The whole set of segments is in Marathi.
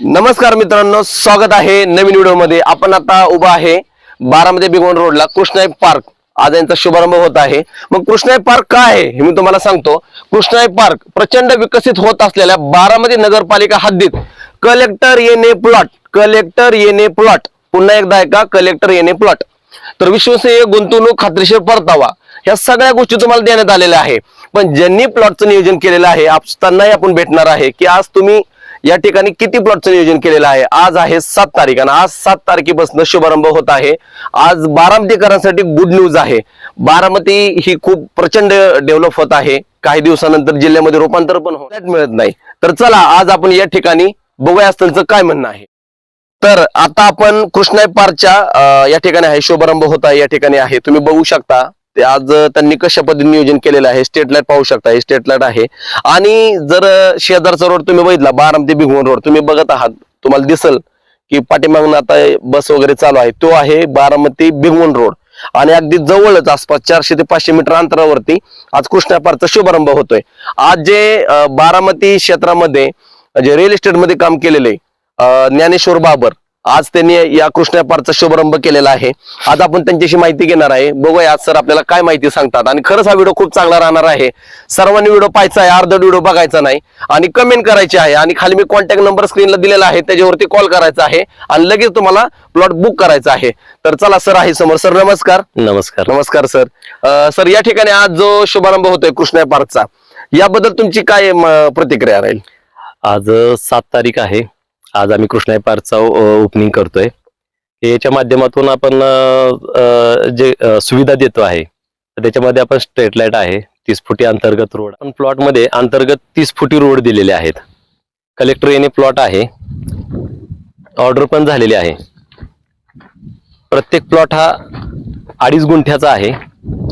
नमस्कार मित्रांनो स्वागत आहे नवीन व्हिडिओमध्ये आपण आता उभा आहे बारामध्ये बिगवण रोडला कृष्णाई पार्क. आज यांचा शुभारंभ होत आहे. मग कृष्णाई पार्क काय आहे हे मी तुम्हाला सांगतो. कृष्णाई पार्क प्रचंड विकसित होत असलेल्या बारामती नगरपालिका हद्दीत. कलेक्टर येणे प्लॉट कलेक्टर येणे प्लॉट. पुन्हा एकदा ऐका कलेक्टर येणे प्लॉट. तर विश्वसनीय गुंतवणूक खात्रीशीर परतावा. ह्या सगळ्या गोष्टी तुम्हाला देण्यात आलेल्या आहे. पण ज्यांनी प्लॉटचं नियोजन केलेलं आहे त्यांनाही आपण भेटणार आहे की आज तुम्ही या ठिकाणी किती प्लॉटचं नियोजन केलेलं आहे? आज आहे सात तारीख आणि आज सात तारखेपासून शुभारंभ होत आहे. आज बारामतीकरांसाठी गुड न्यूज आहे. बारामती ही खूप प्रचंड डेव्हलप होत आहे. काही दिवसानंतर जिल्ह्यामध्ये रूपांतर पण होत मिळत नाही. तर चला आज आपण या ठिकाणी बघूया त्यांचं काय म्हणणं आहे. तर आता आपण कृष्णाई पार्कच्या या ठिकाणी आहे. शुभारंभ होत आहे या ठिकाणी आहे. तुम्ही बघू शकता. ते आज त्यांनी कशा पद्धतीने नियोजन केलेलं आहे स्टेट लाइट पाहू शकता हे स्टेट लाइट आहे. आणि जर शेजारचा रोड तुम्ही बघितला बारामती भिगवण रोड तुम्ही बघत आहात तुम्हाला दिसल की पाठीमागून आता बस वगैरे चालू आहे. तो आहे बारामती भिगवण रोड आणि अगदी जवळच आसपास चारशे ते पाचशे मीटर अंतरावरती आज कृष्णापारचा शुभारंभ होतोय. आज जे बारामती क्षेत्रामध्ये जे रिअल इस्टेटमध्ये काम केलेले ज्ञानेश्वर बाबर आज त्यांनी या कृष्णा पार्कचा शुभारंभ केलेला आहे. आज आपण त्यांच्याशी माहिती घेणार आहे. बघूया आज सर आपल्याला काय माहिती सांगतात. आणि खरंच हा व्हिडिओ खूप चांगला राहणार आहे. सर्वांनी व्हिडिओ पाहायचा आहे अर्धा व्हिडिओ बघायचा नाही. आणि कमेंट करायची आहे. आणि खाली मी कॉन्टॅक्ट नंबर स्क्रीनला दिलेला आहे. त्याच्यावरती कॉल करायचा आहे. आणि लगेच तुम्हाला प्लॉट बुक करायचा आहे. तर चला सर आहे समोर. सर नमस्कार. नमस्कार. नमस्कार सर. सर या ठिकाणी आज जो शुभारंभ होतोय कृष्णा पार्कचा याबद्दल तुमची काय प्रतिक्रिया राहील? आज सात तारीख आहे. आज आम्ही कृष्णाई पार्कचा ओपनिंग करतोय. याच्या माध्यमातून आपण जे सुविधा देतो आहे तर त्याच्यामध्ये आपण स्ट्रेट लाइट आहे तीस फुटी अंतर्गत रोड. आपण प्लॉटमध्ये अंतर्गत तीस फुटी रोड दिलेले आहेत. कलेक्टर याने प्लॉट आहे. ऑर्डर पण झालेली आहे. प्रत्येक प्लॉट हा अडीच गुंठ्याचा आहे.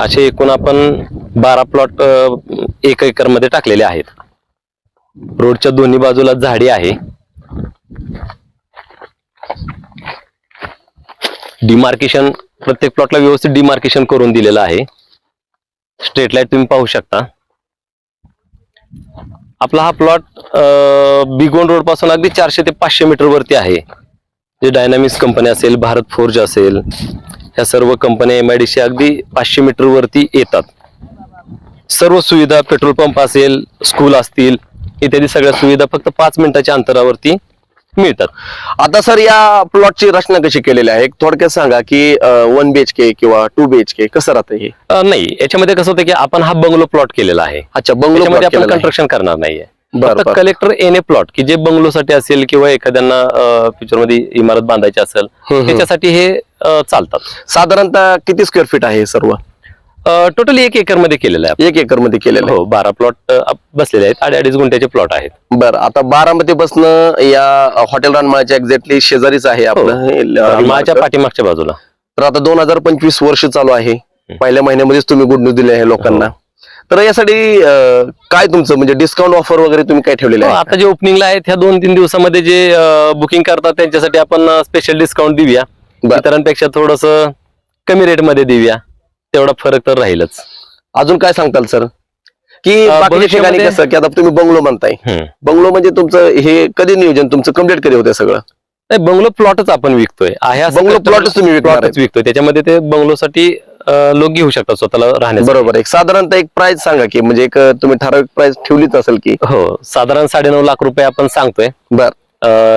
असे एकूण आपण बारा प्लॉट एक एकरमध्ये टाकलेले आहेत. रोडच्या दोन्ही बाजूला झाडी आहे. डिमार्केशन प्रत्येक प्लॉटला व्यवस्थित डिमार्केशन करून दिलेलं आहे. स्ट्रेट लाइट तुम्ही पाहू शकता. आपला हा प्लॉट बिगोन रोडपासून अगदी चारशे ते पाचशे मीटर वरती आहे. जे डायनामिक्स कंपनी असेल भारत फोर्ज असेल ह्या सर्व कंपन्या एम आय डी सी अगदी पाचशे मीटर वरती येतात. सर्व सुविधा पेट्रोल पंप असेल स्कूल असतील इत्यादी सगळ्या सुविधा फक्त पाच मिनिटाच्या अंतरावरती मिळतात. आता सर या प्लॉटची रचना कशी केलेली आहे? थोडक्यात सांगा की वन बी एच के किंवा टू बी एच के कसं राहतं हे? नाही. याच्यामध्ये कसं होतं की आपण हा बंगलो प्लॉट केलेला आहे. अच्छा बंगलो आपण. कन्स्ट्रक्शन करणार नाहीये. कलेक्टर एन ए प्लॉट की जे बंगलोसाठी असेल किंवा एखाद्यांना फ्युचरमध्ये इमारत बांधायची असेल. त्याच्यासाठी हे चालतात. साधारणतः किती स्क्वेअर फीट आहे सर्व? टोटली एक एकरमध्ये केलेलं आहे एक एकरमध्ये केलेलं हो बारा प्लॉट बसलेले आहेत. अडी अडीच गुंठ्याचे प्लॉट आहेत. आहे बरं आता बारामती बसनं या हॉटेल रानमाळ्याच्या एक्झॅक्टली शेजारीच आहे आपलं. हे, माझ्या. पाठीमागच्या बाजूला. तर आता दोन हजार पंचवीस वर्ष चालू आहे. पहिल्या महिन्यामध्येच तुम्ही गुड न्यूज दिले आहे लोकांना. तर यासाठी काय तुमचं म्हणजे डिस्काउंट ऑफर वगैरे तुम्ही काय ठेवलेले हो, आहे? आता जे ओपनिंगला आहेत ह्या दोन तीन दिवसामध्ये जे बुकिंग करतात त्यांच्यासाठी आपण स्पेशल डिस्काउंट देऊया. बरं. इतरांपेक्षा थोडस कमी रेटमध्ये देऊया. तेवढा फरक तर राहीलच. अजून काय सांगताल सर? की बाकीच्या ठिकाणी भविष्यामध्ये- कसं की आता तुम्ही बंगलो म्हणताय. बंगलो म्हणजे तुमचं हे कधी नियोजन? तुमचं कंप्लीट कधी होते सगळं? नाही बंगलो प्लॉटच आपण विकतोय. आहे असं बंगलो customer plotच तुम्ही विकणार विकतोय. त्याच्यामध्ये ते बंगलोसाठी अं, लोक घेऊ शकतात स्वतःला राहण्यासाठी. बरोबर. एक साधारणतः एक प्राइस सांगा की म्हणजे एक तुम्ही ठराविक प्राइस ठेवलीच असेल की. हो साधारण साडेनऊ लाख रुपये आपण सांगतोय. बर.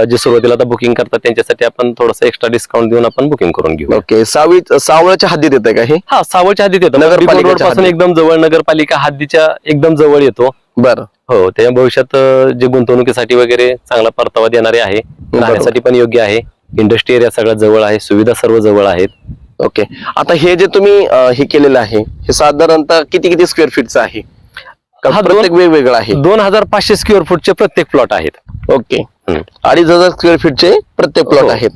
जे सुरुवातीला आता बुकिंग करतात त्यांच्यासाठी आपण थोडस एक्स्ट्रा डिस्काउंट देऊन आपण बुकिंग करून घेऊ. ओके सावी सावळच्या हद्दीत येते का हे? हा सावळच्या हद्दीत येतो. पासून. एकदम जवळ नगरपालिका हद्दीच्या एकदम जवळ येतो. बरं. हो त्याच्या भविष्यात जे गुंतवणुकीसाठी वगैरे चांगला परतावा देणारे आहे राहण्यासाठी पण योग्य आहे. इंडस्ट्री एरिया सगळ्यात जवळ आहे सुविधा सर्व जवळ आहेत. ओके. आता हे जे तुम्ही हे केलेलं आहे हे साधारणतः किती किती स्क्वेअर फीटचं आहे? हा, प्रत्येक वेगवेगळं आहे? दोन हजार पाचशे स्क्वेअर फूटचे प्रत्येक प्लॉट आहेत. ओके. अडीच हजार स्क्वेअर फीटचे प्रत्येक प्लॉट हो. आहेत.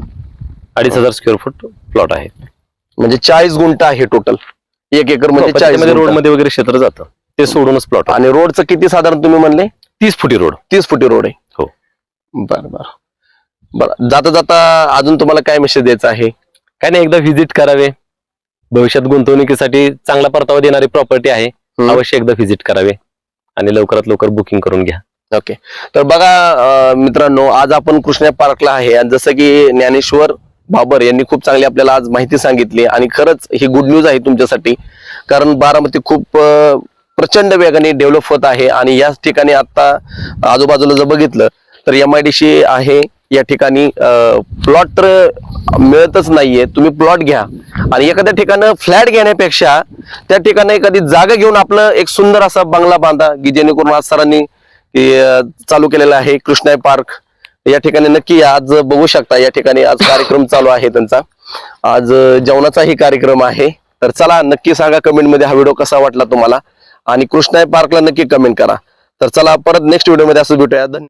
अडीच हजार स्क्वेअर फूट प्लॉट आहेत. म्हणजे चाळीस गुंठ आहे टोटल एक एकर म्हणजे चाळीस रोड. मध्ये वगैरे क्षेत्र जातं. ते सोडूनच प्लॉट आणि रोडचं किती साधारण तुम्ही म्हणले? तीस फुटी रोड तीस फुटी रोड आहे. हो. बर बर. बर. जाता जाता अजून तुम्हाला काय मेसेज द्यायचा आहे? काय नाही एकदा व्हिजिट करावे. भविष्यात गुंतवणुकीसाठी चांगला परतावा देणारी प्रॉपर्टी आहे. अवश्य एकदा व्हिजिट करावे. आणि लवकरात लवकर बुकिंग करून घ्या. ओके तर बघा मित्रांनो आज आपण कृष्णा पार्कला आहे. आणि जसं की ज्ञानेश्वर बाबर यांनी खूप चांगली आपल्याला आज माहिती सांगितली. आणि खरंच ही गुड न्यूज आहे तुमच्यासाठी. कारण बारामती खूप प्रचंड वेगाने डेव्हलप होत आहे. आणि याच ठिकाणी आता आजूबाजूला जर बघितलं तर एम आय डी सी आहे. या ठिकाणी प्लॉट तर मिळतच नाहीये. तुम्ही प्लॉट घ्या. आणि एखाद्या ठिकाणी फ्लॅट घेण्यापेक्षा त्या ठिकाणी एखादी जागा घेऊन आपलं एक सुंदर असा बंगला बांधा की जेणेकरून आज सरांनी चालू केलेला आहे कृष्णाई पार्क. या ठिकाणी नक्की आज बघू शकता. या ठिकाणी आज कार्यक्रम चालू आहे त्यांचा. आज जेवणाचाही कार्यक्रम आहे. तर चला नक्की सांगा कमेंटमध्ये हा व्हिडिओ कसा वाटला तुम्हाला. आणि कृष्णाई पार्कला नक्की कमेंट करा. तर चला परत नेक्स्ट व्हिडिओमध्ये असं भेटूया. धन्यवाद